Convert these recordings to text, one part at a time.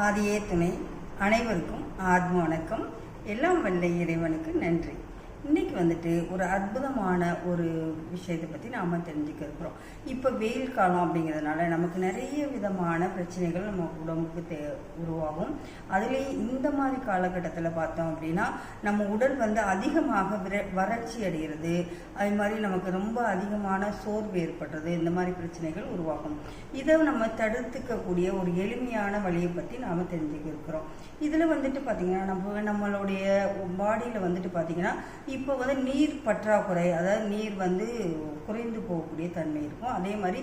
ஆதியே துணை. அனைவருக்கும் ஆத்ம வணக்கம். எல்லாம் வல்ல இறைவனுக்கு நன்றி. இன்னைக்கு வந்துட்டு ஒரு அற்புதமான ஒரு விஷயத்தை பற்றி நாம் தெரிஞ்சுக்க இருக்கிறோம். இப்போ வெயில் காலம் அப்படிங்கிறதுனால நமக்கு நிறைய விதமான பிரச்சனைகள் நம்ம உடம்புக்கு தே உருவாகும். அதுலேயும் இந்த மாதிரி காலகட்டத்தில் பார்த்தோம் அப்படின்னா நம்ம உடல் வந்து அதிகமாக விர வறட்சி அடைகிறது அது மாதிரி நமக்கு ரொம்ப அதிகமான சோர்வு ஏற்படுறது இந்த மாதிரி பிரச்சனைகள் உருவாகும். இதை நம்ம தடுத்துக்கக்கூடிய ஒரு எளிமையான வழியை பற்றி நாம் தெரிஞ்சுக்க இருக்கிறோம். இதில் வந்துட்டு பார்த்திங்கன்னா நம்ம நம்மளுடைய பாடியில் வந்துட்டு பார்த்திங்கன்னா இப்போ வந்து நீர் பற்றாக்குறை அதாவது நீர் வந்து குறைந்து போகக்கூடிய தன்மை இருக்கும். அதே மாதிரி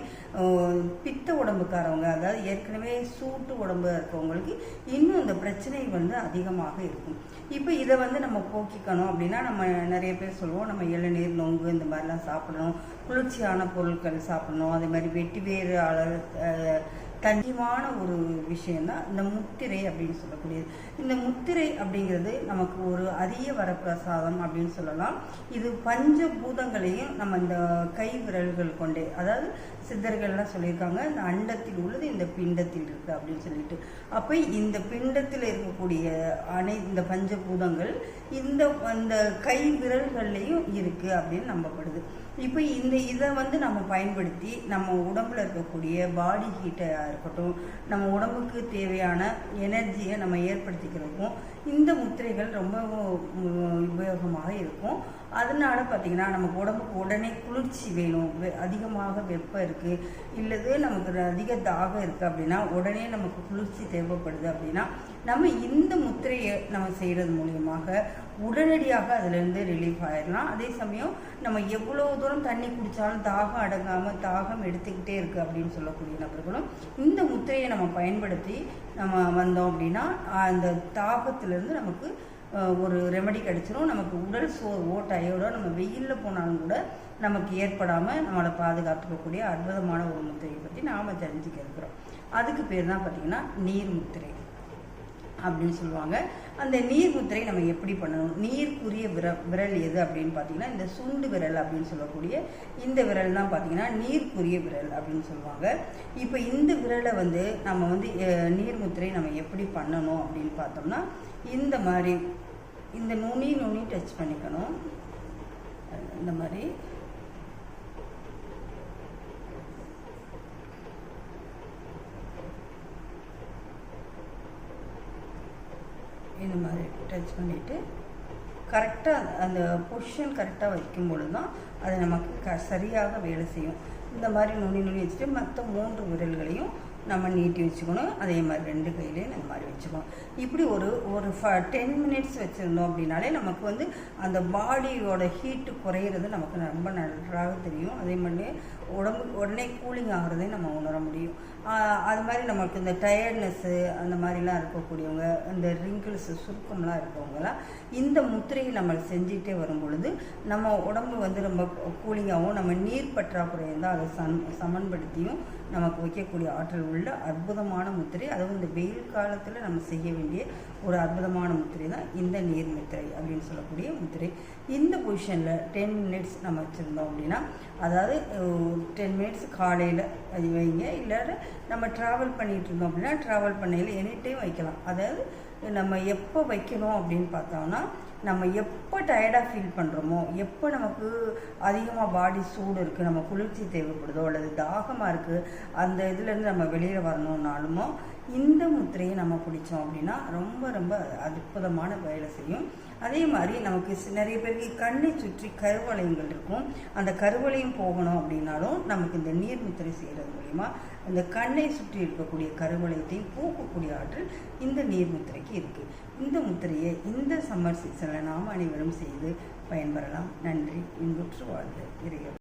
பித்த உடம்புக்காரவங்க அதாவது ஏற்கனவே சூட்டு உடம்பு இருக்கவங்களுக்கு இன்னும் இந்த பிரச்சனை வந்து அதிகமாக இருக்கும். இப்போ இதை வந்து நம்ம போக்கிக்கணும் அப்படின்னா நம்ம நிறைய பேர் சொல்லுவோம் நம்ம இளநீர் நொங்கு இந்த மாதிரிலாம் சாப்பிடணும். குளிர்ச்சியான பொருட்கள் சாப்பிடணும். அதே மாதிரி வெட்டி வேறு தஞ்சிவான ஒரு விஷயம்தான் இந்த முத்திரை அப்படின்னு சொல்லக்கூடியது. இந்த முத்திரை அப்படிங்கிறது நமக்கு ஒரு அரிய வரப்பிரசாதம் அப்படின்னு சொல்லலாம். இது பஞ்ச பூதங்களையும் நம்ம இந்த கை விரல்கள் கொண்டே அதாவது சித்தர்கள்லாம் சொல்லியிருக்காங்க இந்த அண்டத்தில் உள்ளது இந்த பிண்டத்தில் இருக்குது அப்படின்னு சொல்லிட்டு. அப்போ இந்த பிண்டத்தில் இருக்கக்கூடிய அனை இந்த பஞ்சபூதங்கள் இந்த அந்த கை விரல்கள்லையும் இருக்குது அப்படின்னு நம்பப்படுது. இப்போ இந்த இதை வந்து நம்ம பயன்படுத்தி நம்ம உடம்புல இருக்கக்கூடிய பாடி ஹீட்டை இருக்கட்டும் நம்ம உடம்புக்கு தேவையான எனர்ஜியை நம்ம ஏற்படுத்திக்கிறதுக்கும் இந்த முத்திரைகள் ரொம்ப உபயோகமாக இருக்கும். அதனால பார்த்தீங்கன்னா நமக்கு உடம்புக்கு உடனே குளிர்ச்சி வேணும். வெ- அதிகமாக வெப்பம் இருக்குது இல்லது நமக்கு அதிக தாகம் இருக்குது அப்படின்னா உடனே நமக்கு குளிர்ச்சி தேவைப்படுது அப்படின்னா நம்ம இந்த முத்திரையை நம்ம செய்கிறது மூலியமாக உடனடியாக அதிலிருந்து ரிலீஃப் ஆயிடலாம் அதே சமயம் நம்ம எவ்வளோ தூரம் தண்ணி குடித்தாலும் தாகம் அடங்காமல் தாகம் எடுத்துக்கிட்டே இருக்குது அப்படின்னு சொல்லக்கூடிய நபர்களும் இந்த முத்திரையை நம்ம பயன்படுத்தி நம்ம வந்தோம் அப்படின்னா அந்த தாகத்திலேருந்து நமக்கு ஒரு ரெமடி கிடைச்சிரும். நமக்கு உடல் சோர்வோ டயர்டோ நம்ம வெயிலில் போனாலும் கூட நமக்கு ஏற்படாமல் நம்மளை பாதுகாத்துக்கக்கூடிய அற்புதமான ஒரு முத்திரையை பற்றி நாம் தெரிஞ்சுக்க இருக்கிறோம். அதுக்கு பேர் தான் பார்த்திங்கன்னா நீர் முத்திரை அப்படின்னு சொல்லுவாங்க. அந்த நீர் முத்திரை நம்ம எப்படி பண்ணணும்? நீருக்குரிய விர விரல் எது அப்படின்னு பார்த்தீங்கன்னா இந்த சுண்டு விரல் அப்படின்னு சொல்லக்கூடிய இந்த விரல் தான் பார்த்தீங்கன்னா நீருக்குரிய விரல் அப்படின்னு சொல்லுவாங்க. இப்போ இந்த விரலை வந்து நம்ம வந்து நீர் முத்திரை நம்ம எப்படி பண்ணணும் அப்படின்னு பார்த்தோம்னா இந்த மாதிரி இந்த நுனி நுனி டச் பண்ணிக்கணும். இந்த மாதிரி. இந்த மாதிரி டச் பண்ணிவிட்டு கரெக்டாக அந்த பொஷன் கரெக்டாக வைக்கும் பொழுது தான் அது நமக்கு க சரியாக வேலை செய்யும். இந்த மாதிரி நுனி நுனி வச்சுட்டு மற்ற மூன்று விரல்களையும் நம்ம நீட்டி வச்சுக்கணும். அதே மாதிரி ரெண்டு கையிலையும் இந்த மாதிரி வச்சுக்கணும். இப்படி ஒரு ஒரு ஃப டென் மினிட்ஸ் வச்சுருந்தோம் அப்படின்னாலே நமக்கு வந்து அந்த பாடியோட ஹீட்டு குறையிறது நமக்கு ரொம்ப நன்றாக தெரியும். அதே மாதிரி உடம்பு உடனே கூலிங் ஆகிறதையும் நம்ம உணர முடியும். அது மாதிரி நமக்கு இந்த டயர்ட்னஸ்ஸு அந்த மாதிரிலாம் இருக்கக்கூடியவங்க இந்த ரிங்கிள்ஸ் சுருக்கம்லாம் இருக்கவங்கலாம் இந்த முத்திரையை நம்ம செஞ்சுட்டே வரும் பொழுது நம்ம உடம்பு வந்து ரொம்ப கூலிங்காகவும் நம்ம நீர் பற்றாக்குறை இருந்தால் அதை சம் சமன்படுத்தியும் நமக்கு வைக்கக்கூடிய ஆற்றல் உள்ள அற்புதமான முத்திரை. அதுவும் இந்த வெயில் காலத்தில் நம்ம செய்ய வேண்டிய ஒரு அற்புதமான முத்திரை தான் இந்த நீர் முத்திரை அப்படின்னு சொல்லக்கூடிய முத்திரை. இந்த பொசிஷனில் டென் மினிட்ஸ் நம்ம வச்சுருந்தோம் அப்படின்னா அதாவது டென் மினிட்ஸ் காலையில் அது வைங்க இல்லை நம்ம ட்ராவல் பண்ணிகிட்டு இருந்தோம் அப்படின்னா ட்ராவல் பண்ணையில் எனி டைம் வைக்கலாம். அதாவது நம்ம எப்போ வைக்கணும் அப்படின்னு பார்த்தோம்னா நம்ம எப்போ டயர்டாக ஃபீல் பண்ணுறோமோ எப்போ நமக்கு அதிகமாக பாடி சூடு இருக்குது நம்ம குளிர்ச்சி தேவைப்படுதோ அல்லது தாகமாக இருக்குது அந்த இதுலேருந்து நம்ம வெளியில் வரணுன்னாலுமோ இந்த முத்திரையை நம்ம பிடிச்சோம் அப்படின்னா ரொம்ப ரொம்ப அற்புதமான வேலை செய்யும். அதே மாதிரி நமக்கு நிறைய பேருக்கு கண்ணை சுற்றி கருவளையங்கள் இருக்கும். அந்த கருவளையம் போகணும் அப்படின்னாலும் நமக்கு இந்த நீர் முத்திரை செய்கிறது மூலிமா அந்த கண்ணை சுற்றி இருக்கக்கூடிய கருவளையத்தையும் போக்கக்கூடிய ஆற்றல் இந்த நீர் முத்திரைக்கு இருக்குது இந்த முத்திரையை இந்த சம்மர் சீசனில் நாம் அனைவரும் செய்து பயன்பெறலாம். நன்றி. இன்புற்று வாழ்க. இறையவர்